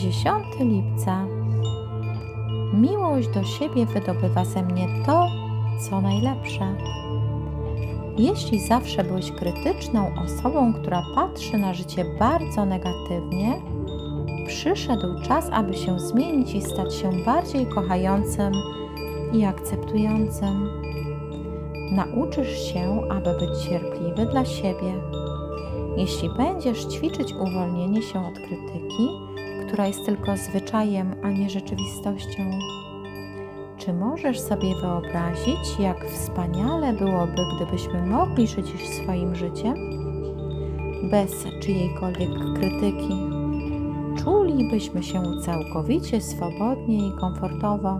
10 lipca. Miłość do siebie wydobywa ze mnie to, co najlepsze. Jeśli zawsze byłeś krytyczną osobą, która patrzy na życie bardzo negatywnie, przyszedł czas, aby się zmienić i stać się bardziej kochającym i akceptującym. Nauczysz się, aby być cierpliwy dla siebie. Jeśli będziesz ćwiczyć uwolnienie się od krytyki, która jest tylko zwyczajem, a nie rzeczywistością, czy możesz sobie wyobrazić, jak wspaniale byłoby, gdybyśmy mogli żyć swoim życiem bez czyjejkolwiek krytyki? Czulibyśmy się całkowicie swobodnie i komfortowo.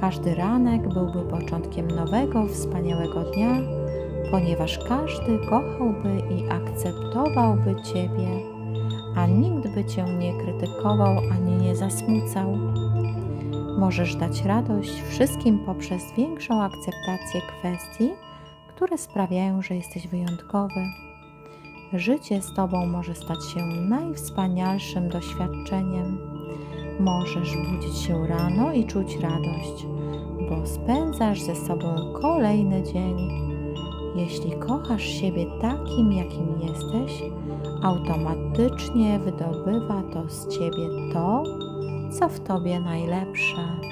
Każdy ranek byłby początkiem nowego, wspaniałego dnia, ponieważ każdy kochałby i akceptowałby Ciebie, a nikt by Cię nie krytykował ani nie zasmucał. Możesz dać radość wszystkim poprzez większą akceptację kwestii, które sprawiają, że jesteś wyjątkowy. Życie z Tobą może stać się najwspanialszym doświadczeniem. Możesz budzić się rano i czuć radość, bo spędzasz ze sobą kolejny dzień. Jeśli kochasz siebie takim, jakim jesteś, automatycznie wydobywa to z Ciebie to, co w Tobie najlepsze.